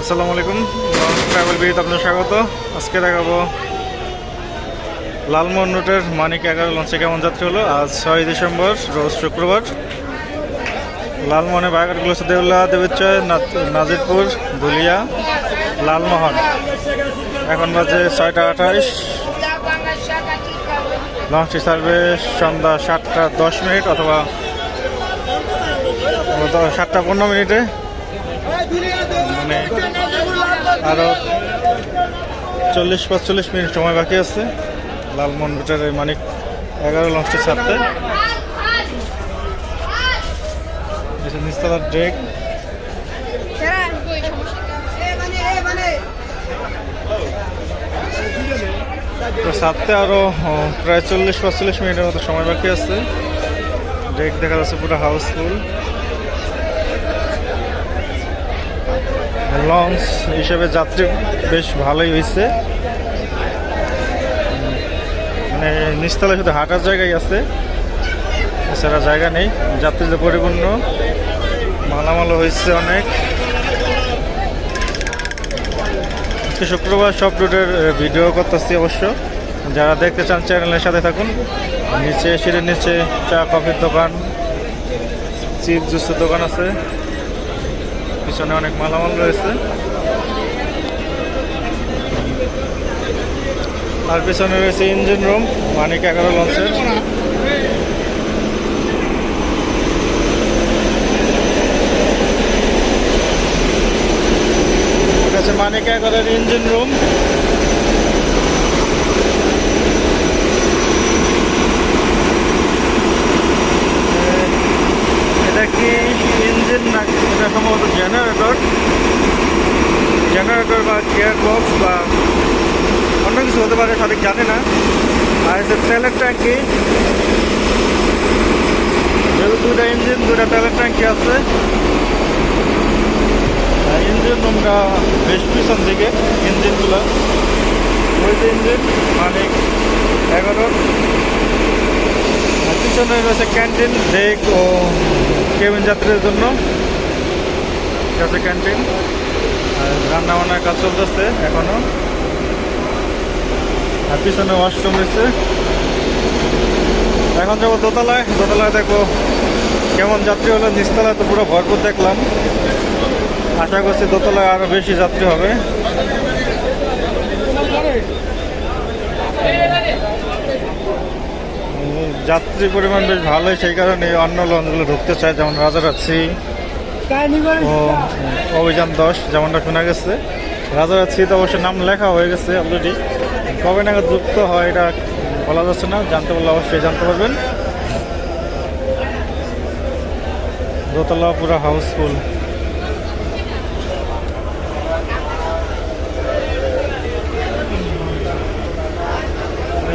আসসালামু আলাইকুম। ট্রাভেল বিড়িতে আপনার স্বাগত। আজকে দেখাবো লালমোহন রুটের মানিক এগারো লঞ্চে কেমন যাত্রী হলো? আজ ছয় ডিসেম্বর, রোজ শুক্রবার। লালমোহনে বাগারগুলো হচ্ছে দেউলা দেবেচ্চয় নাজিরপুর, ধুলিয়া, লালমোহন। এখন বাজে ছয়টা আঠাইশ। লঞ্চটি ছাড়বে সন্ধ্যা সাতটা দশ মিনিট অথবা সাতটা পনেরো মিনিটে। মানে আরও চল্লিশ, পাঁচচল্লিশ মিনিট সময় বাকি আছে। লালমোহন এই মানিক এগারো লঞ্চটি ছাড়তে। নিস্তলার ড্রেক তো ছাড়তে আরও প্রায় চল্লিশ, পাঁচচল্লিশ মিনিটের মতো সময় বাকি আছে। ডেক দেখা যাচ্ছে পুরো হাউসফুল। লঞ্চ হিসেবে যাত্রী বেশ ভালোই হয়েছে মানে নিচতলায় শুধু হাঁটার জায়গায় আছে। এছাড়া জায়গা নেই, যাত্রীদের পরিপূর্ণ। মালামালও হয়েছে অনেক। শুক্রবার সব রুটের ভিডিও করতেছি অবশ্য। যারা দেখতে চান চ্যানেলের সাথে থাকুন। নিচে সিঁড়ির নিচে চা, কফির দোকান চিপ জুসের দোকান আছে। পিছনে অনেক মালামাল রয়েছে। আর পিছনে রয়েছে ইঞ্জিন রুম মানিক এগারো লঞ্চের মানিক এগারোর ইঞ্জিন রুম এটা কি ইঞ্জিন না এটা সম্ভবত জেনারেটর জেনারেটর বা গিয়ার বক্স বা অন্য কিছু হতে পারে, সঠিক জানি না। আর এটা তেলের ট্যাঙ্কি যেহেতু দুটা ইঞ্জিন দুটা তেলের ট্যাঙ্কি আছে। ইঞ্জিন রুমটা বেশ পিছন দিকে ইঞ্জিনগুলো ওই ইঞ্জিন মানে এগারো। পিছনে রয়েছে ক্যান্টিন ডেক ও কেবিন যাত্রীদের জন্য। আছে ক্যান্টিন। আর রান্না বান্নার কাজ চলতেছে এখনও। আর পিছনে ওয়াশরুম রয়েছে। এখন যাব দোতলায়। দোতলায় দেখো কেমন যাত্রী হলো। নিচতলায় তো পুরো ভরপুর দেখলাম। আশা করছি দোতলায় আরও বেশি যাত্রী হবে। যাত্রী পরিমাণ বেশ ভালোই। সেই কারণে অন্য লঞ্চগুলো ঢুকতে চায়, যেমন রাজারাচ্ছি। ও অভিযান দশ যেমনটা শোনা গেছে। রাজারাচ্ছি তো অবশ্যই নাম লেখা হয়ে গেছে অলরেডি কবে নাগাদ যুক্ত হয় এটা বলা যাচ্ছে না জানতে পারলে অবশ্যই জানতে পারবেন। দোতলা পুরো হাউসফুল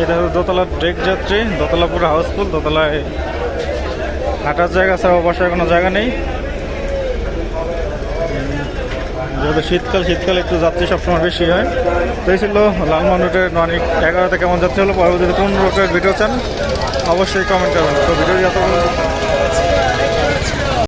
এটা হলো দোতলার ডেক যাত্রী দোতলা পুরো হাউসফুল দোতলায় হাঁটার জায়গা ছাড়া বসার কোনো জায়গা নেই। যেহেতু শীতকাল, শীতকালে একটু যাত্রী সবসময় বেশি হয়। তো এই ছিল লালমোহন রুটের অনেক এগারোতে কেমন যাত্রী হলো, পরবর্তীতে কোন রুটের ভিডিও চান, অবশ্যই কমেন্ট করবেন। তো ভিডিও যত